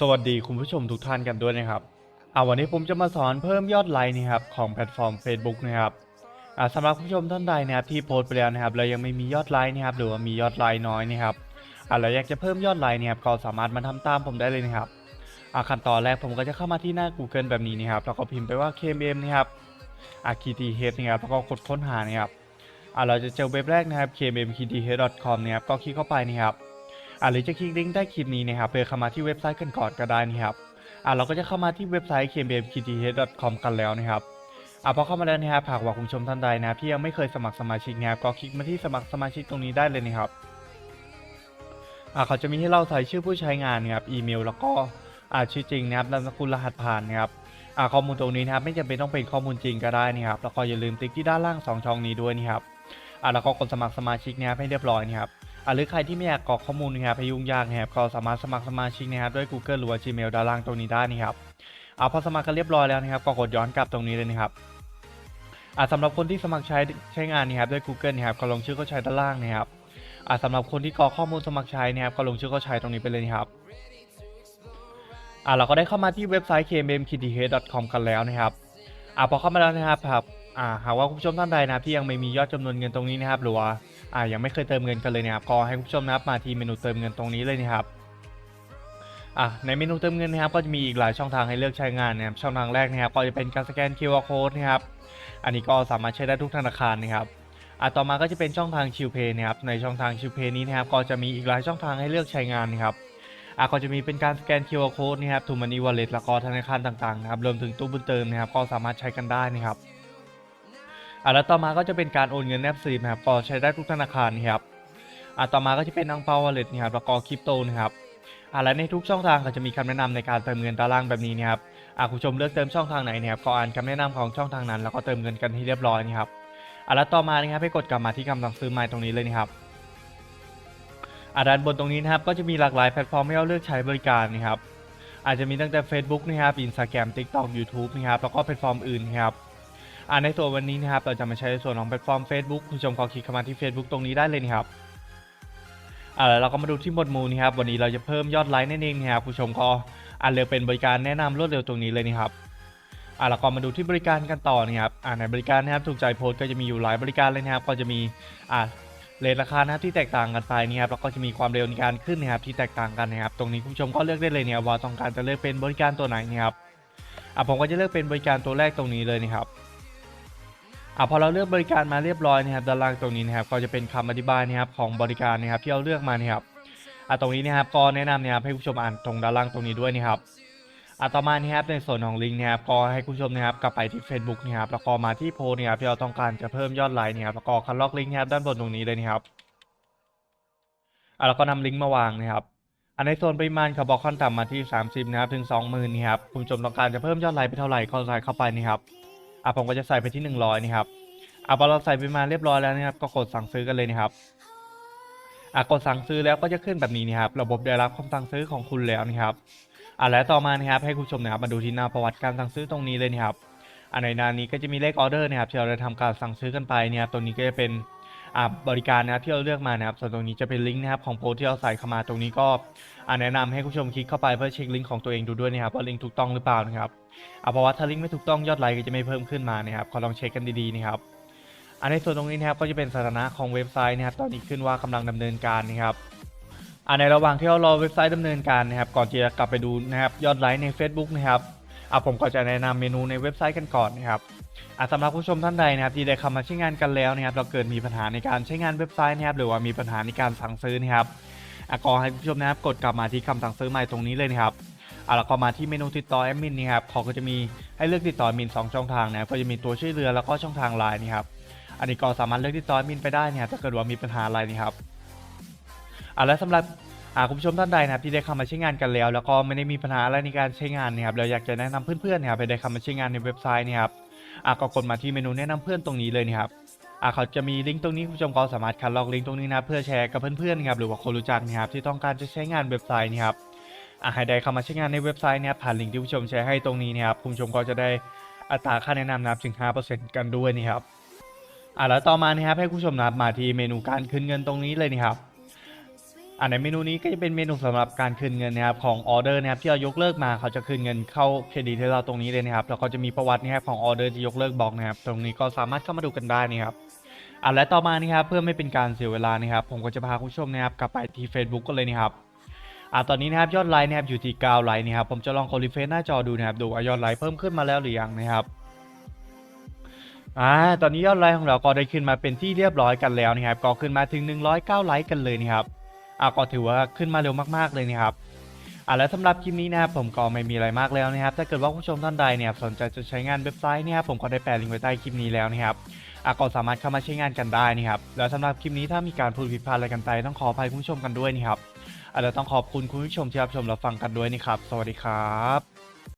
สวัสดีคุณผู้ชมทุกท่านกันด้วยนะครับเอาวันนี้ผมจะมาสอนเพิ่มยอดไลค์นะครับของแพลตฟอร์ม Facebook นะครับสำหรับคุณผู้ชมท่านใดนะครับที่โพสต์ไปแล้วนะครับเรายังไม่มียอดไลค์นะครับหรือว่ามียอดไลค์น้อยนะครับเราอยากจะเพิ่มยอดไลค์นะครับก็สามารถมาทำตามผมได้เลยนะครับขั้นตอนแรกผมก็จะเข้ามาที่หน้า Google แบบนี้นะครับแล้วก็พิมพ์ไปว่า KMM นะครับอ่า KTH นะครับแล้วก็กดค้นหานะครับเราจะเจอเว็บแรกนะครับ kmmkth.com นะครับก็คลิกเข้าไปนะครับ อ่าหรือจะคลิกลิงก์ใต้คลิปนี้นะครับเพื่อเข้ามาที่เว็บไซต์กันก่อนก็ได้นะครับอ่าเราก็จะเข้ามาที่เว็บไซต์ kmbmkth.com กันแล้วนะครับอ่าพอเข้ามาแล้วนะครับหากว่าคุณชมท่านใดนะครับที่ยังไม่เคยสมัครสมาชิกนะครับก็คลิกมาที่สมัครสมาชิกตรงนี้ได้เลยนะครับอ่าเขาจะมีให้เราใส่ชื่อผู้ใช้งานนะครับอีเมล แล้วก็อ่าชื่อจริงนะครับนามสกุลรหัสผ่านนะครับอ่าข้อมูลตรงนี้นะครับไม่จำเป็นต้องเป็นข้อมูลจริงก็ได้นะครับแล้วก็อย่าลืมติ๊กที่ด้านล่างสองช่องนี้ด้วยนะครับอ่าแล้วก็กดสมัครสมาชิกนะครับให้เรียบร้อยนะครับ หรือใครที่ไม่อยากกรอกข้อมูลนะครับให้ยุ่งยากนะครับก็สามารถสมัครสมาชิกนะครับด้วย Google หรือว่า Gmail ด้านล่างตรงนี้ได้นะครับอะพอสมัครกันเรียบร้อยแล้วนะครับก็กดย้อนกลับตรงนี้เลยนะครับอะสำหรับคนที่สมัครใช้ใช้งานนะครับด้วย Google นะครับก็ลงชื่อเข้าใช้ด้านล่างนะครับอะสำหรับคนที่กรอกข้อมูลสมัครใช้นะครับก็ลงชื่อเข้าใช้ตรงนี้ไปเลยนะครับอะเราก็ได้เข้ามาที่เว็บไซต์ kmmkth.com กันแล้วนะครับอะพอเข้ามาแล้วนะครับครับอ่าหากว่าคุณผู้ชมท่านใดนะครับที่ยังไม่มียอดจำนวนเงินตรงนี้นะครับหรือว่า อ่ายังไม่เคยเติมเงินกันเลยนะครับก็ให้คุณผู้ชมนะครับมาที่เมนูเติมเงินตรงนี้เลยนะครับอะในเมนูเติมเงินนะครับก็จะมีอีกหลายช่องทางให้เลือกใช้งานนะครับช่องทางแรกนะครับก็จะเป็นการสแกน QR code นะครับอันนี้ก็สามารถใช้ได้ทุกธนาคารนะครับอะต่อมาก็จะเป็นช่องทางชิวเพย์นะครับในช่องทางชิวเพย์นี้นะครับก็จะมีอีกหลายช่องทางให้เลือกใช้งานนะครับอะก็จะมีเป็นการสแกน QR code นะครับทูมันนี่วอลเล็ตแล้วก็ธนาคารต่างๆนะครับรวมถึงตู้บุญเติมนะครับก็สามารถใช้กันได้นะครับ อะแล้วต่อมาก็จะเป็นการโอนเงินแนบซีนะครับก็ใช้ได้ทุกธนาคารครับอะต่อมาก็จะเป็นอังเปาวอลเล็ตนะครับแล้วก็คริปโตนะครับอะและในทุกช่องทางก็จะมีคำแนะนำในการเติมเงินด้านล่างแบบนี้นะครับอะคุณผู้ชมเลือกเติมช่องทางไหนนะครับก็อ่านคำแนะนำของช่องทางนั้น แล้วก็เติมเงินกันให้เรียบร้อยนะครับอะแล้วต่อมานะครับให้กดกลับมาที่คำสั่งซื้อใหม่ตรงนี้เลยนะครับอะด้านบนตรงนี้นะครับก็จะมีหลากหลายแพลตฟอร์มให้เราเลือกใช้บริการนะครับอาจจะมีตั้งแต่ Facebook นะครับ Instagram TikTok YouTube นะครับแล้วก็แพลตฟอร์มอื่นนะครับ อ่าในส่วนวันนี้นะครับเราจะมาใช้ในส่วนของแพลตฟอร์ม Facebook คุณผู้ชมก็คลิกเข้ามาที่ Facebook ตรงนี้ได้เลยนะครับอ่าแล้วเราก็มาดูที่หมวดหมู่นะครับวันนี้เราจะเพิ่มยอดไลค์นั่นเองนะครับคุณผู้ชมก็อ่าเลือกเป็นบริการแนะนำรวดเร็วตรงนี้เลยนะครับอ่าแล้วก็มาดูที่บริการกันต่อนะครับอ่าในบริการนะครับถูกใจโพสก็จะมีอยู่หลายบริการเลยนะครับก็จะมีอ่าเรทราคานะที่แตกต่างกันไปนะครับแล้วก็จะมีความเร็วในการขึ้นนะครับที่แตกต่างกันนะครับตรงนี้คุณผู้ชมก็เลือกได้เลยนะครับว่าต้องการจะเลือกเป็นบริการตัวไหนนะครับอ่าผมก็จะเลือกเป็นบริการตัวแรกตรงนี้เลยนะครับ อะพอเราเลือกบริการมาเรียบร้อยนะครับด้านล่างตรงนี้นะครับก็จะเป็นคำอธิบายนะครับของบริการนะครับที่เราเลือกมานะครับอะตรงนี้นะครับก็แนะนำนะครับให้ผู้ชมอ่านตรงด้านล่างตรงนี้ด้วยนะครับอะต่อมานะครับในส่วนของลิงก์นะครับก็ให้ผู้ชมนะครับกลับไปที่ Facebook นะครับแล้วก็มาที่โพสนะครับที่เราต้องการจะเพิ่มยอดไลค์นะครับแล้วก็คันล็อกลิงก์นะครับด้านบนตรงนี้เลยนะครับอะแล้วก็นำลิงก์มาวางนะครับอันในส่วนปริมาณเขาบอกขั้นต่ำมาที่ 30นะครับถึง 20,000นะครับคุณผู้ชมต้องการจะเพิ่มยอดไลค์ไปเท่าไหร่ก็ใส่เข้าไปนะครับ อะผมก็จะใส่ไปที่ 100นะครับอะพอเราใส่ไปมาเรียบร้อยแล้วนะครับ ก็กดสั่งซื้อกันเลยนะครับอะกดสั่งซื้อแล้วก็จะขึ้นแบบนี้นะครับ ระบบได้รับคำสั่งซื้อของคุณแล้วนะครับอะและต่อมานะครับให้คุณชมนะครับมาดูที่หน้าประวัติการสั่งซื้อตรงนี้เลยนะครับอะในหน้านี้ก็จะมีเลขออเดอร์นะครับที่เราได้ทำการสั่งซื้อกันไปเนี่ยตรงนี้ก็จะเป็นอะบริการนะครับที่เราเลือกมานะครับส่วนตรงนี้จะเป็นลิงก์นะครับของโพสที่เราใส่เข้ามาตรงนี้ก็อะแนะนำให้คุณผู้ชมคลิกเข้าไปเพื่อเช็คลิงก์ของตัวเองดูด้วยนะครับว่าลิงก์ถูกต้องหรือเปล่านะครับ อะเพราะว่าถ้าลิงก์ไม่ถูกต้องยอดไลค์ก็จะไม่เพิ่มขึ้นมานะครับขอลองเช็คกันดีๆนะครับอันในส่วนตรงนี้นะครับก็จะเป็นสถานะของเว็บไซต์นะครับตอนนี้ขึ้นว่ากำลังดำเนินการนะครับอันในระหว่างที่เรารอเว็บไซต์ดำเนินการนะครับ ก่อนที่จะกลับไปดูนะครับยอดไลค์ใน Facebook นะครับอะผมก็จะแนะนำเมนูในเว็บไซต์กันก่อนนะครับอะสำหรับผู้ชมท่านใดนะครับที่ได้เข้ามาใช้งานกันแล้วนะครับ เราเกิดมีปัญหาในการใช้งานเว็บไซต์นะครับ หรือว่ามีปัญหาในการสั่งซื้อนะครับอะก็ให้ผู้ชมนะครับกดกลับมาที่คำสั่งซื้อใหม่ตรงนี้เลยนะครับ อะแล้วก็มาที่เมนูติดต่อแอดมินนี่ครับเขาก็จะมีให้เลือกติดต่อแอดมินสองช่องทางนะครับก็จะมีตัวช่วยเหลือแล้วก็ช่องทางไลน์นี่ครับอันนี้ก็สามารถเลือกติดต่อแอดมินไปได้เนี่ยถ้าเกิดว่ามีปัญหาอะไรนี่ครับอะแล้วสำหรับอ่าคุณผู้ชมท่านใดนะครับที่ได้เข้ามาใช้งานกันแล้ว แล้วก็ไม่ได้มีปัญหาอะไรในการใช้งานนะครับเราอยากจะแนะนำเพื่อนๆนะครับไปได้เข้ามาใช้งานในเว็บไซต์นี่ครับอะก็กดมาที่เมนูแนะนำเพื่อนตรงนี้เลยนี่ครับอะเขาจะมีลิงก์ตรงนี้คุณผู้ชมก็สามารถคัดลอกลิงก์ตรงนี้นะเพื่อแชร์กับเพื่อนๆนะครับหรือว่าคนรู้จักนะครับที่ต้องการจะใช้งานเว็บไซต์นี่ครับ อะให้ได้เข้ามาใช้งานในเว็บไซต์นะครับผ่านลิงก์ที่ผู้ชมแชร์ให้ตรงนี้นะครับคุณผู้ชมก็จะได้อัตราค่าแนะนำนะครับถึง 5%กันด้วยนี่ครับอะแล้วต่อมานะครับให้คุณผู้ชมนะครับมาที่เมนูการคืนเงินตรงนี้เลยนี่ครับอ่าในเมนูนี้ก็จะเป็นเมนูสำหรับการคืนเงินนะครับของออเดอร์นะครับที่เรายกเลิกมาเขาจะคืนเงินเข้าเครดิตให้เราตรงนี้เลยนะครับแล้วก็จะมีประวัตินะครับของออเดอร์ที่ยกเลิกบอกนะครับตรงนี้ก็สามารถเข้ามาดูกันได้นะครับอ่าและต่อมานะครับเพื่อไม่เป็นการเสียเวลานะครับผมก็จะพาคุณผู้ชมนะครับกลับไปที่ Facebook กันเลยนะครับ อ่าตอนนี้นะครับยอดไลค์นะครับอยู่ที่9ไลค์นะครับผมจะลองกดรีเฟรชหน้าจอดูนะครับดูยอดไลค์เพิ่มขึ้นมาแล้วหรือยังนะครับอ่าตอนนี้ยอดไลค์ของเราก็ได้ขึ้นมาเป็นที่เรียบร้อยกันแล้วนะครับก็ขึ้นมาถึง 109 ไลค์กันเลยนะครับอ่าก็ถือว่าขึ้นมาเร็วมากๆเลยนะครับอ่าและสำหรับคลิปนี้นะครับผมก็ไม่มีอะไรมากแล้วนะครับ ถ้าเกิดว่าผู้ชมท่านใดเนี่ยสนใจจะใช้งานเว็บไซต์เนะครับผมก็ได้แปะลิงก์ไว้ใต้คลิปนี้แล้วนะครับอ่าก็สามารถเข้ามาใช้งานกันได้นะครับแล้วสำหรับคลิปนี้ถ้ามีการพูดผิดพลาดอะไรกันไปต้องขออภัยคุณผู้ชมกันด้วยนะครับ อ่าแล้วต้องขอบคุณคุณผู้ชมที่รับชมรับฟังกันด้วยนะครับ สวัสดีครับ